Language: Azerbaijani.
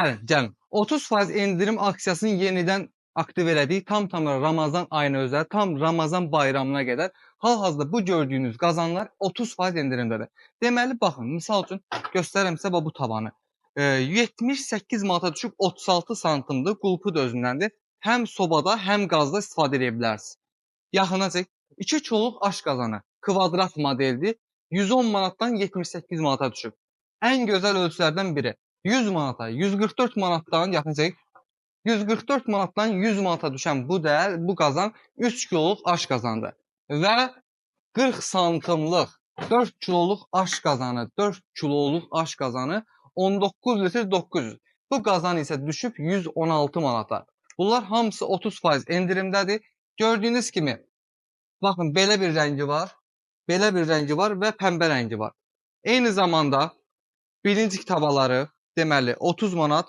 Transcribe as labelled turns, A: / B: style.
A: Bəli, gəlin. 30% endirim aksiyasını yenidən aktiv elədik. Tam tamına Ramazan ayına özəl, tam Ramazan bayramına qədər. Hal-hazırda bu gördüyünüz qazanlar 30% endirimdədir. Deməli, baxın, misal üçün göstərirəm sizə bu tavanı. E, 78 manata düşüb 36 santimdir. Qulpu da özündəndir. Həm sobada, həm qazda istifadə edə bilərsiniz. Yaxına çək. 2 çoluq aş qazanı. Kvadrat modeldir. 110 manatdan 78 manata düşüb. Ən gözəl ölçülərdən biri. 100 manata, 144 manatdan yaxın çək. 144 manatdan 100 manata düşən bu dəyər, bu qazan 3 kiloluq aş qazandı və 40 santımlıq 4 kiloluq aş qazanı, 4 kiloluq aş qazanı 19 litr 900. Bu qazan isə düşüb 116 manata. Bunlar hamısı 30% endirimdədir. Gördüyünüz kimi baxın belə bir rəngi var, belə bir rəngi var və pəmbə rəngi var. Eyni zamanda birinci kitavaları deməli 30 manat